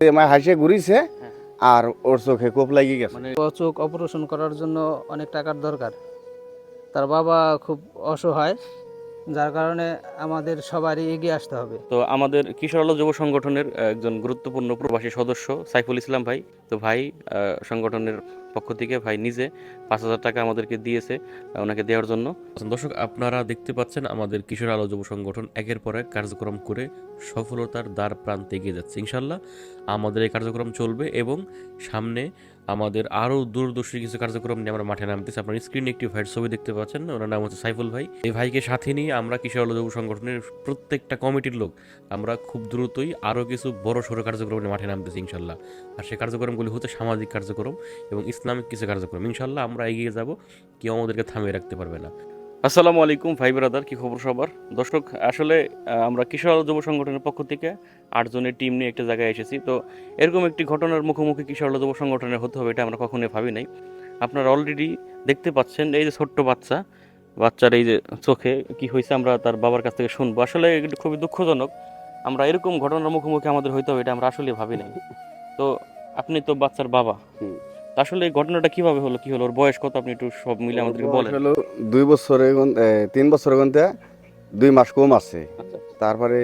আমার হাসে ঘুরিছে আর ওর চোখে কোপ লাগিয়ে গেছে। মানে চোখ অপারেশন করার জন্য অনেক টাকার দরকার। তার বাবা খুব অসহায় যার কারণে আমাদের সবারই এগিয়ে আসতে হবে। তো আমাদের কিশোর আলো যুব সংগঠনের একজন গুরুত্বপূর্ণ প্রবাসী সদস্য সাইফুল ইসলাম ভাই। তো ভাই আহ, সংগঠনের পক্ষ থেকে ভাই নিজে পাঁচ হাজার টাকা আমাদেরকে দিয়েছে ওনাকে দেওয়ার জন্য। দর্শক, আপনারা দেখতে পাচ্ছেন আমাদের কিশোর আলো যুব সংগঠন একের পর এক কার্যক্রম করে সফলতার দ্বার প্রান্তে এগিয়ে যাচ্ছে। ইনশাল্লাহ আমাদের এই কার্যক্রম চলবে এবং সামনে আমাদের আরও দূরদর্শী কিছু কার্যক্রম নিয়ে আমরা মাঠে নামতেছি। আপনার স্ক্রিনে একটি ভাইয়ের ছবি দেখতে পাচ্ছেন, ওনার নাম হচ্ছে সাইফুল ভাই। এই ভাইকে সাথে নিয়ে আমরা কিশোর আলো যুব সংগঠনের প্রত্যেকটা কমিটির লোক আমরা খুব দ্রুতই আরও কিছু বড় সড়ো কার্যক্রম নিয়ে মাঠে নামতেছি ইনশাল্লাহ আর সেই কার্যক্রমগুলি হচ্ছে সামাজিক কার্যক্রম এবং ইসলামিক কিছু কার্যক্রম। ইনশাল্লাহ আমরা এগিয়ে যাব কেউ আমাদেরকে থামিয়ে রাখতে পারবে না। আসসালামু আলাইকুম ভাই ব্রাদার কি খবর সবার? দর্শক আসলে আমরা কিশোর আলো যুব সংগঠনের পক্ষ থেকে আটজনের টিম নিয়ে একটা জায়গায় এসেছি। তো এরকম একটি ঘটনার মুখোমুখি কিশোর আলো যুব সংগঠনের হতে হবে এটা আমরা কখনোই ভাবি নাই। আপনারা অলরেডি দেখতে পাচ্ছেন এই যে ছোট্ট বাচ্চা বাচ্চার এই যে চোখে কি হয়েছে আমরা তার বাবার কাছ থেকে শুনব। আসলে এটা খুবই দুঃখজনক। আমরা এরকম ঘটনার মুখোমুখি আমাদের হইতে হবে এটা আমরা আসলে ভাবি নাই। তো আপনি তো বাচ্চার বাবা। আসলে এই ঘটনাটা কীভাবে হলো? কি হলো? ওর বয়স কত? আপনি একটু সব মিলে আমাদেরকে বলেন। হলো দুই বছরের গুণ- তিন বছরের গন্তে দুই মাস কম আছে। আচ্ছা তারপরে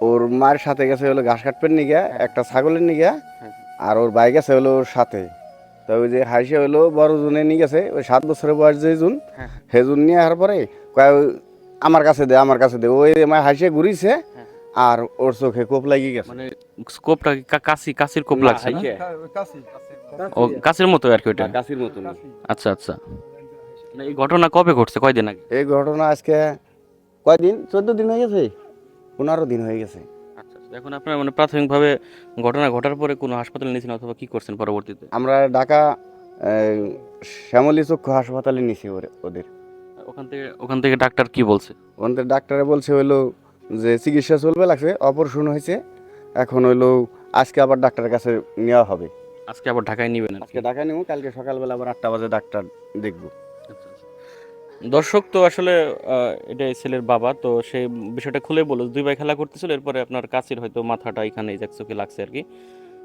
ওর মায়ের সাথে গেছে হলো ঘাস কাটপের নিগে একটা ছাগলের নিগে হ্যাঁ। আর ওর ভাই গেছে হলো ওর সাথে। তো ওই যে হাসে হলো বড় জুনে নিয়ে গেছে ওই সাত বছরের বয়স যে জুন হ্যাঁ। হে জুন নিয়ে আসার পরে কয় আমার কাছে দে আমার কাছে দে। ওই আমার হাসে ঘুরিছে হ্যাঁ। আর ওর চোখে কোপ লাগি গেছে। মানে স্কোপটা কি কা- কাশি কাশির কোপ লাগছে না? ও কাশির মতো আর কি ওটা কাশির মতো আচ্ছা আচ্ছা। না, এই ঘটনা কবে ঘটছে? কয়দিন আগে? এই ঘটনা আজকে কয়দিন? চোদ্দ দিন হয়ে গেছে। পনেরো দিন হয়ে গেছে। আচ্ছা আচ্ছা। এখন আপনার মানে প্রাথমিকভাবে ঘটনা ঘটার পরে কোনো হাসপাতালে নিয়েছেন অথবা কি করছেন পরবর্তীতে? আমরা ঢাকা শ্যামলী চক্ষু হাসপাতালে ওরে ওদের। ওখান থেকে ওখান থেকে ডাক্তার কি বলছে? ওদের ডাক্তারে বলছে হইল যে চিকিৎসা চলবে লাগছে অপারেশন হয়েছে। এখন হইল আজকে আবার ডাক্তারের কাছে নেওয়া হবে। আজকে আবার ঢাকায় নিবেন। আজকে ঢাকায় নেব কালকে সকালবেলা আবার আটটা বাজে ডাক্তার দেখব। আচ্ছা, আচ্ছা। দর্শক তো আসলে এটা ছেলের বাবা তো সেই বিষয়টা খুলে বলো দুই ভাই খেলা করতেছিল এরপরে আপনার কাছের হয়তো মাথাটা এখানে চোখে লাগছে আর কি।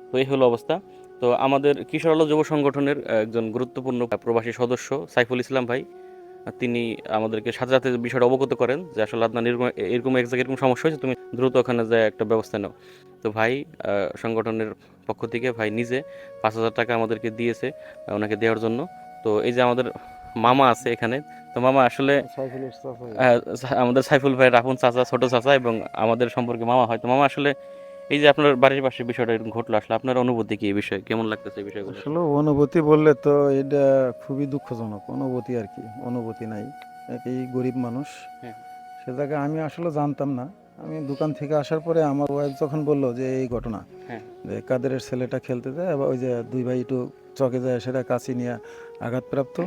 তো এই হলো অবস্থা। তো আমাদের কিশোর আলো যুব সংগঠনের একজন গুরুত্বপূর্ণ প্রবাসী সদস্য সাইফুল ইসলাম ভাই তিনি আমাদেরকে সাথে সাথে বিষয়টা অবগত করেন যে আসলে আপনার এরকম এরকম এক জায়গায় এরকম সমস্যা হয়েছে তুমি দ্রুত ওখানে যায় একটা ব্যবস্থা নাও। তো ভাই সংগঠনের পক্ষ থেকে ভাই নিজে পাঁচ হাজার টাকা আমাদেরকে দিয়েছে ওনাকে দেওয়ার জন্য। তো এই যে আমাদের মামা আছে এখানে তো মামা আসলে আমাদের সাইফুল ভাইয়ের আপন চাচা ছোট চাচা এবং আমাদের সম্পর্কে মামা হয়। তো মামা আসলে এই যে আপনার বাড়ির পাশে বিষয়টা এরকম ঘটলো আসলে আপনার অনুভূতি কি এই বিষয়ে? কেমন লাগতেছে এই বিষয়গুলো? আসলে অনুভূতি বললে তো এটা খুবই দুঃখজনক অনুভূতি আর কি অনুভূতি নাই। এই গরিব মানুষ। হ্যাঁ। সে জায়গায় আমি আসলে জানতাম না। আমি দোকান থেকে আসার পরে আমার ওয়াইফ যখন বলল যে এই ঘটনা হ্যাঁ। যে কাদেরের ছেলেটা খেলতে যায় ওই যে দুই ভাই একটু চকে যায় সেটা কাছে নিয়ে আঘাতপ্রাপ্ত।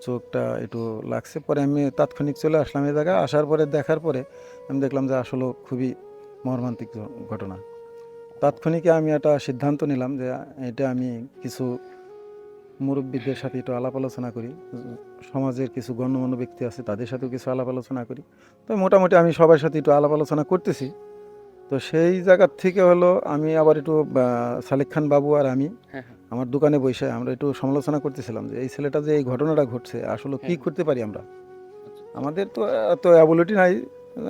চোখটা একটু লাগছে। পরে আমি তাৎক্ষণিক চলে আসলাম এই জায়গায়। আসার পরে দেখার পরে আমি দেখলাম যে আসলে খুবই মর্মান্তিক ঘটনা। তাৎক্ষণিক আমি একটা সিদ্ধান্ত নিলাম যে এটা আমি কিছু মুরব্বীদের সাথে একটু আলাপ আলোচনা করি সমাজের কিছু গণ্যমান্য ব্যক্তি আছে তাদের সাথেও কিছু আলাপ আলোচনা করি। তো মোটামুটি আমি সবার সাথে একটু আলাপ আলোচনা করতেছি। তো সেই জায়গার থেকে হলো আমি আবার একটু সালেক খান বাবু আর আমি হ্যাঁ, আমার দোকানে বসে আমরা একটু সমালোচনা করতেছিলাম যে এই ছেলেটা যে এই ঘটনাটা ঘটছে আসলে কি হ্যাঁ। করতে পারি আমরা? আমাদের তো এত অ্যাবিলিটি নাই।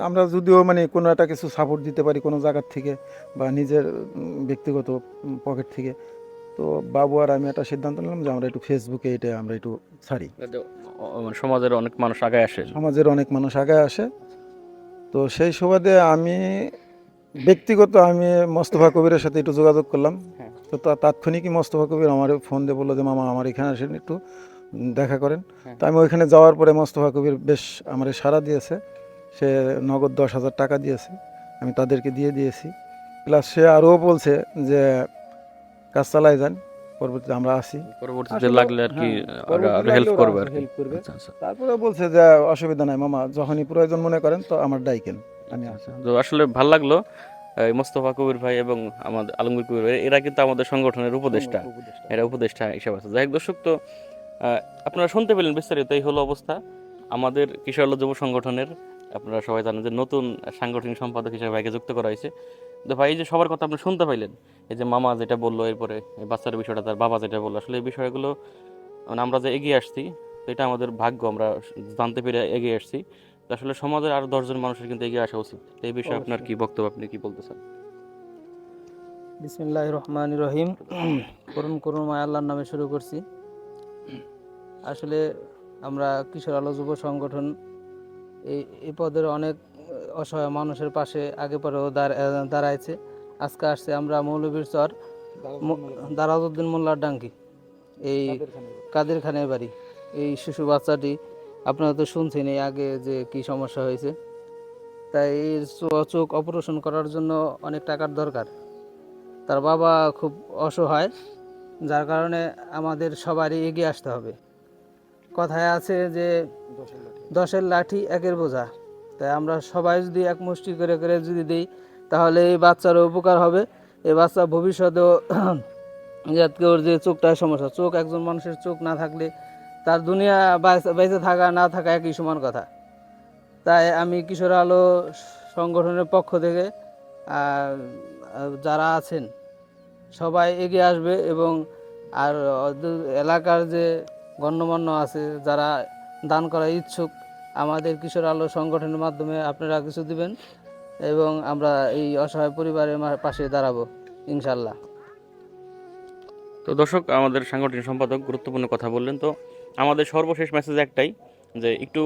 আমরা যদিও মানে কোনো একটা কিছু সাপোর্ট দিতে পারি কোনো জায়গার থেকে বা নিজের ব্যক্তিগত পকেট থেকে। তো বাবু আর আমি একটা সিদ্ধান্ত নিলাম যে আমরা একটু ফেসবুকে এটা আমরা একটু ছাড়ি। সমাজের অনেক মানুষ আগে আসে। সমাজের অনেক মানুষ আগে আসে। তো সেই সুবাদে আমি ব্যক্তিগত আমি মোস্তফা কবিরের সাথে একটু যোগাযোগ করলাম। হ্যাঁ। তো তা- তাৎক্ষণিকই মোস্তফা কবির আমার ফোন দিয়ে বলল যে মামা আমার এখানে আসেন একটু দেখা করেন। হ্যাঁ। তো আমি ওইখানে যাওয়ার পরে মোস্তফা কবির বেশ আমার সাড়া দিয়েছে। সে নগদ দশ হাজার টাকা দিয়েছে আমি তাদেরকে দিয়ে দিয়েছি। প্লাস সে আরও বলছে যে কাজ চালাই যান পরবর্তীতে আমরা আসি। পরবর্তীতে লাগলে আর কি হ্যাঁ, হেল্প করবে help করবে। আচ্ছা, আচ্ছা। তারপরে বলছে যে অসুবিধা নাই মামা যখনই প্রয়োজন মনে করেন তো আমার ডাইকেন আমি আসি। তো আসলে ভালো লাগল এই মোস্তফা কবির ভাই এবং আমাদের আলমগীর কবির ভাই এরা কিন্তু আমাদের সংগঠনের উপদেষ্টা। এরা উপদেষ্টা হিসাবে আছে। যাই হোক দর্শক তো আহ, আপনারা শুনতে পেলেন বিস্তারিত এই হলো অবস্থা। আমাদের কিশোর যুব সংগঠনের আপনারা সবাই জানেন যে নতুন সাংগঠনিক সম্পাদক হিসেবে ভাইকে যুক্ত করা হয়েছে। তো ভাই এই যে সবার কথা আপনি শুনতে পাইলেন এই যে মামা যেটা বলল এরপরে বাচ্চার বিষয়টা তার বাবা যেটা বলল আসলে এই বিষয়গুলো মানে আমরা যে এগিয়ে আসছি তো এটা আমাদের ভাগ্য আমরা জানতে পেরে এগিয়ে আসছি। তো আসলে সমাজের আরও দশজন মানুষের কিন্তু এগিয়ে আসা উচিত। এই বিষয়ে আপনার কি বক্তব্য আপনি কি বলতে চান? বিসমিল্লাহ রহমান রহিম। করুন করুন মায় আল্লাহর নামে শুরু করছি। আসলে আমরা কিশোর আলো যুব সংগঠন এই এই পদের অনেক অসহায় মানুষের পাশে আগে পরেও দাঁড়- দাঁড়াইছে। আজকে আসছে আমরা মৌলবীর চর দারাজউদ্দিন মোল্লার ডাঙ্কি এই কাদের খানের বাড়ি। এই শিশু বাচ্চাটি, আপনারা তো শুনছেন এই আগে যে কি সমস্যা হয়েছে। তাই চো- চোখ অপারেশন করার জন্য অনেক টাকার দরকার। তার বাবা খুব অসহায়, যার কারণে আমাদের সবারই এগিয়ে আসতে হবে। কথায় আছে যে দশের লাঠি একের বোঝা। তাই আমরা সবাই যদি এক মুষ্টি করে করে যদি দিই, তাহলে এই বাচ্চারও উপকার হবে। এই বাচ্চা ভবিষ্যতেও যাতে ওর যে চোখটার সমস্যা, চোখ একজন মানুষের চোখ না থাকলে তার দুনিয়া বেঁচে থাকা, না থাকা একই সমান কথা। তাই আমি কিশোর আলো সংগঠনের পক্ষ থেকে যারা আছেন, সবাই এগিয়ে আসবে এবং আর এলাকার যে গণ্যমান্য আছে, যারা দান করার ইচ্ছুক, আমাদের কিশোর আলো সংগঠনের মাধ্যমে আপনারা কিছু দিবেন এবং আমরা এই অসহায় পরিবারের পাশে দাঁড়াবো ইনশাল্লাহ তো দর্শক, আমাদের সাংগঠনিক সম্পাদক গুরুত্বপূর্ণ কথা বললেন। তো আমাদের সর্বশেষ মেসেজ একটাই, যে একটু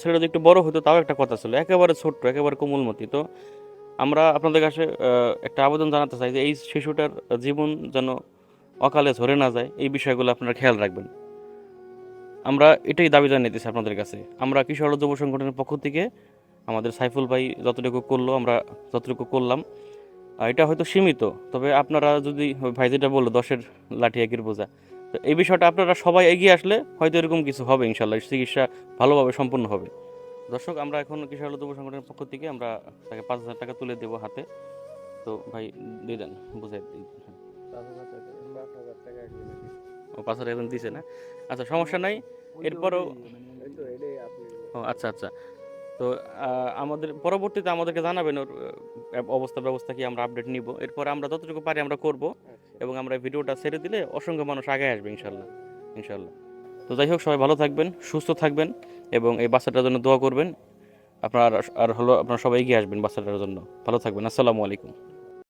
ছেলেটা যদি একটু বড় হতো তাও একটা কথা ছিল, একেবারে ছোট্ট, একেবারে কোমলমতি। তো আমরা আপনাদের কাছে একটা আবেদন জানাতে চাই যে এই শিশুটার জীবন যেন অকালে ঝরে না যায়, এই বিষয়গুলো আপনারা খেয়াল রাখবেন। আমরা এটাই দাবি জানাইতেছি আপনাদের কাছে। আমরা আলো যুব সংগঠনের পক্ষ থেকে আমাদের সাইফুল ভাই যতটুকু করল, আমরা যতটুকু করলাম। এটা হয়তো সীমিত, তবে আপনারা যদি ভাই যেটা বলল, দশের লাঠি একের বোঝা, তো এই বিষয়টা আপনারা সবাই এগিয়ে আসলে হয়তো এরকম কিছু হবে ইনশাল্লাহ, চিকিৎসা ভালোভাবে সম্পন্ন হবে। দর্শক, আমরা এখন আলো যুব সংগঠনের পক্ষ থেকে আমরা তাকে পাঁচ হাজার টাকা তুলে দেবো হাতে। তো ভাই, দিয়ে দেন, বুঝাই দিই ও পাঁচ হাজার এখন দিছে না? আচ্ছা সমস্যা নাই। এরপরও ও আচ্ছা আচ্ছা। তো আমাদের পরবর্তীতে আমাদেরকে জানাবেন ওর অবস্থা ব্যবস্থা কি আমরা আপডেট নিব। এরপর আমরা যতটুকু পারি আমরা করব এবং আমরা ভিডিওটা ছেড়ে দিলে অসংখ্য মানুষ আগে আসবে ইনশাল্লাহ ইনশাল্লাহ তো যাই হোক সবাই ভালো থাকবেন সুস্থ থাকবেন এবং এই বাচ্চাটার জন্য দোয়া করবেন। আপনার আর হলো আপনারা সবাই এগিয়ে আসবেন বাচ্চাটার জন্য। ভালো থাকবেন আসসালামু আলাইকুম।